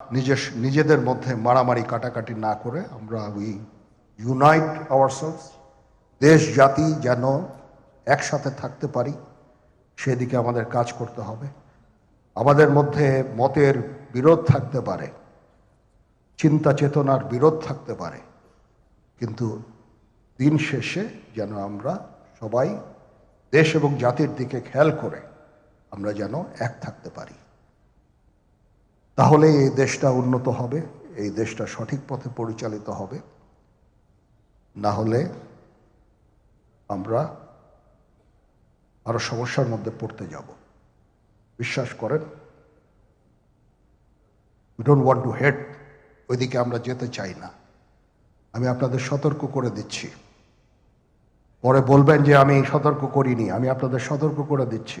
নিজের নিজেদের মধ্যে মারামারি কাটাকাটি না করে আমরা উই ইউনাইট আওয়ারসেলস দেশ, জাতি যেন একসাথে থাকতে পারি, সেদিকে আমাদের কাজ করতে হবে। আমাদের মধ্যে মতের বিরোধ থাকতে পারে, চিন্তা চেতনার বিরোধ থাকতে পারে, কিন্তু দিন শেষে যেন আমরা সবাই দেশ এবং জাতির দিকে খেয়াল করে আমরা যেন এক থাকতে পারি। তাহলে এই দেশটা উন্নত হবে, এই দেশটা সঠিক পথে পরিচালিত হবে। না হলে আমরা আরও সমস্যার মধ্যে পড়তে যাব। বিশ্বাস করেন we don't want to head ওইদিকে আমরা যেতে চাই না। আমি আপনাদের সতর্ক করে দিচ্ছি। পরে বলবেন যে আমি সতর্ক করিনি, আমি আপনাদের সতর্ক করে দিচ্ছি।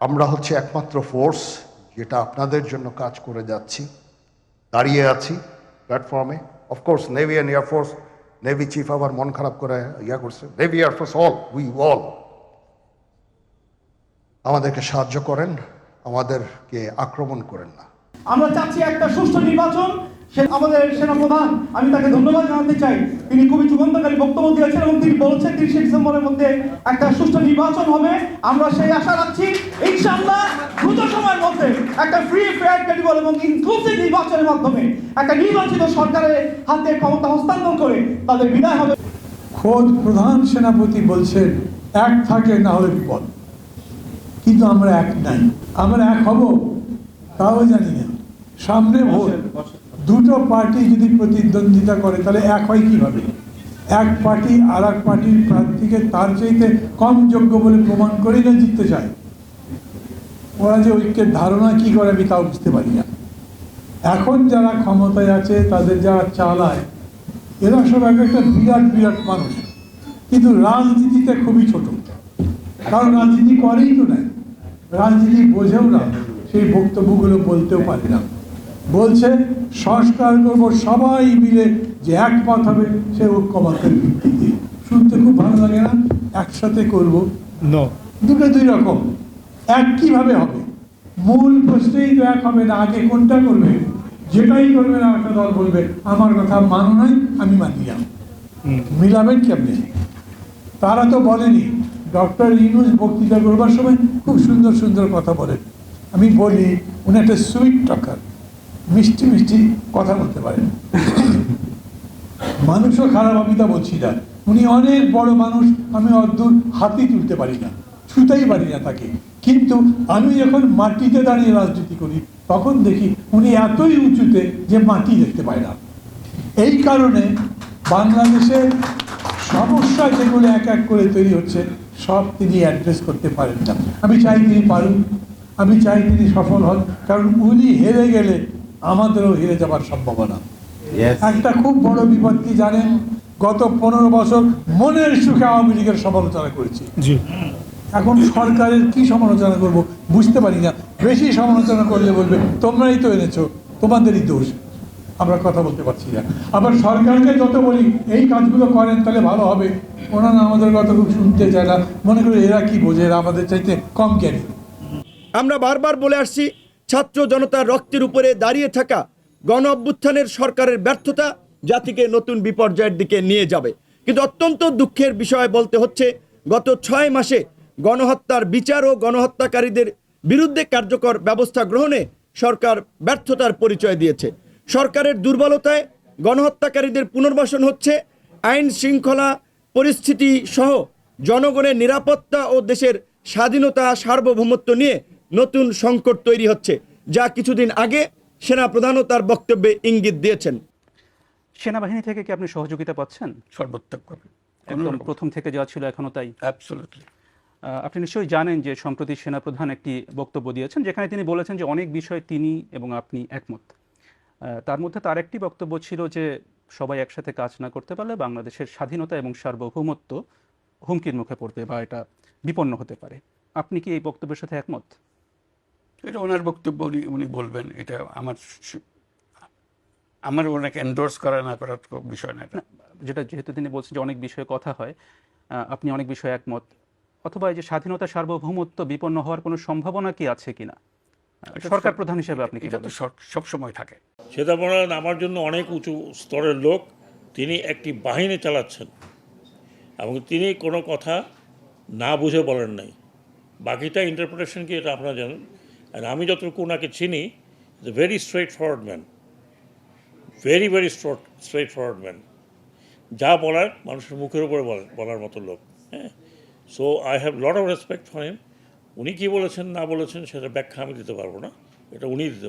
আমরা হচ্ছে একমাত্র ফোর্স যেটা আপনাদের জন্য কাজ করে যাচ্ছি, দাঁড়িয়ে আছি প্ল্যাটফর্মে of course navy and air force navy chief আবার মন খারাপ করে ইয়া করছে। Navy air force all we all আমাদেরকে সাহায্য করেন, আমাদেরকে আক্রমণ করেন না। আমরা চাচ্ছি একটা সুষ্ঠু নির্বাচন, সে আমাদের সেনাপ্রধান, আমি তাকে ধন্যবাদ জানাতে চাই। তিনি খুবই যুগান্তকারী বক্তব্য দিয়েছেন এবং তিনি বলেছেন তিরিশে ডিসেম্বরের মধ্যে একটা সুষ্ঠু নির্বাচন হবে। আমরা সেই আশা রাখছি। একটা ফ্রি ফেয়ার ক্রেডিবল এবং ইনক্লুসিভ নির্বাচনের মাধ্যমে একটা নির্বাচিত সরকারের হাতে ক্ষমতা হস্তান্তর করে তাদের বিদায় হবে। খোদ প্রধান সেনাপতি বলছেন এক থাকে না হলে বিপদ। কিন্তু আমরা এক নাই। আমরা এক হব তাও জানি না। সামনে ভোট। দুটো পার্টি যদি প্রতিদ্বন্দ্বিতা করে তাহলে এক হয় কীভাবে? এক পার্টি আর এক পার্টির প্রার্থীকে তার চাইতে কম যোগ্য বলে প্রমাণ করেই না জিততে চায়। ওরা যে ঐক্যের ধারণা কি করে আমি তাও বুঝতে পারি না। এখন যারা ক্ষমতায় আছে তাদের যারা চালায় এরা সব এক একটা বিরাট বিরাট মানুষ। কিন্তু রাজনীতিতে খুবই ছোট। কারণ রাজনীতি করেই তো না রাজনীতি বোঝেও না সেই বক্তব্যগুলো বলতেও পারি না। বলছে সংস্কার করব সবাই মিলে যে একমত হবে সে ঐক্যমতের ভিত্তিতে। শুনতে খুব ভালো লাগে না? একসাথে করব? নো দুটো দুই রকম। এক কীভাবে হবে? মূল প্রশ্নেই তো এক হবে না আগে কোনটা করবে? যেটাই করবে না একটা দল বলবে আমার কথা মানো নাই আমি মানি না। মিলাবেন কেমনে? তারা তো বলেনি ডক্টর ইনুস বক্তৃতা করবার সময় খুব সুন্দর সুন্দর কথা বলেন। আমি বলি উনি একটা সুইট টকার মিষ্টি মিষ্টি কথা বলতে পারেন। মানুষও খারাপ আমি তা বলছি না। উনি অনেক বড় মানুষ আমি অদ্দূর হাতি তুলতে পারি না। ছুতেই পারি না তাকে। কিন্তু আমি যখন মাটিতে দাঁড়িয়ে রাজনীতি করি তখন দেখি উনি এতই উঁচুতে যে মাটি দেখতে পায় না। এই কারণে বাংলাদেশের সমস্যা যেগুলো এক এক করে তৈরি হচ্ছে সব তিনি অ্যাড্রেস করতে পারেন না। আমি চাই তিনি পারুন আমি চাই তিনি সফল হন কারণ উনি হেরে গেলে আমাদেরও হেরে যাবার সম্ভাবনা। একটা খুব বড় বিপদ কি জানেন? গত পনেরো বছর মনের সুখে আওয়ামী লীগের সমালোচনা করেছি। জি। এখন সরকারের কি সমালোচনা করব বুঝতে পারি না। বেশি সমালোচনা করলে বলবে, তোমরাই তো এনেছো, তোমাদেরই দোষ। আমরা কথা বলতে পারছি না। আবার সরকারকে যত বলি, এই কাজগুলো করেন তাহলে ভালো হবে। ওনারা আমাদের কথা খুব শুনতে চায় না। মনে করি এরা কি বোঝে? এরা আমাদের চাইতে কম জ্ঞানী। আমরা বারবার বলে আসছি, ছাত্র জনতার রক্তের উপরে দাঁড়িয়ে থাকা গণ অভ্যুত্থানের সরকারের ব্যর্থতা জাতিকে নতুন বিপর্যয়ের দিকে নিয়ে যাবে। কিন্তু অত্যন্ত দুঃখের বিষয় বলতে হচ্ছে, গত ছয় মাসে গণহত্যার বিচার ও গণহত্যাকারীদের বিরুদ্ধে কার্যকর ব্যবস্থা গ্রহণে সরকার ব্যর্থতার পরিচয় দিয়েছে। সরকারের দুর্বলতায় গণহত্যাকারীদের পুনর্বাসন হচ্ছে আইন শৃঙ্খলা পরিস্থিতি সহ জনগণের নিরাপত্তা ও দেশের স্বাধীনতা সার্বভৌমত্ব নিয়ে নতুন সংকট তৈরি হচ্ছে যা কিছুদিন আগে সেনা প্রধানও তার বক্তব্যে ইঙ্গিত দিয়েছেন। সেনাবাহিনী থেকে কি আপনি সহযোগিতা পাচ্ছেন? সর্বোত্তমভাবে একদম প্রথম থেকে যা ছিল এখনও তাই? অ্যাবসলুটলি আপনি নিশ্চয়ই জানেন যে সম্প্রতি সেনাপ্রধান একটি বক্তব্য দিয়েছেন যেখানে তিনি বলেছেন যে অনেক বিষয়ে তিনি এবং আপনি একমত। তার মধ্যে তার একটি বক্তব্য ছিল যে সবাই একসাথে কাজ না করতে পারলে বাংলাদেশের স্বাধীনতা এবং সার্বভৌমত্ব হুমকির মুখে পড়বে বা এটা বিপন্ন হতে পারে। আপনি কি এই বক্তব্যের সাথে একমত? এটা ওনার বক্তব্য উনি উনি বলবেন এটা আমার আমার ওনাকে এন্ডোর্স করা না করার বিষয় না যেটা যেহেতু তিনি বলছেন যে অনেক বিষয়ে কথা হয় আপনি অনেক বিষয়ে একমত। অথবা এই যে স্বাধীনতা সার্বভৌমত্ব বিপন্ন হওয়ার কোনো সম্ভাবনা কি আছে কিনা? সরকার প্রধান হিসেবে আপনি কি এটা তো বলেন? সব- সব সময় থাকে। সীতারামন আমার জন্য অনেক উঁচু স্তরের লোক তিনি একটি বাহিনী চালাচ্ছেন এবং তিনি কোনো কথা না বুঝে বলেন নাই। বাকিটা ইন্টারপ্রিটেশন কি এটা আপনারা জানেন? আর আমি যতটুকু ওনাকে চিনি very straightforward man very very straightforward man যা বলার মানুষের মুখের উপরে বল- বলার মতো লোক হ্যাঁ? So I have lot of respect for him উনি কী বলেছেন, না বলেছেন, সেটা ব্যাখ্যা আমি দিতে পারব না। এটা উনি দিতে পারবেন।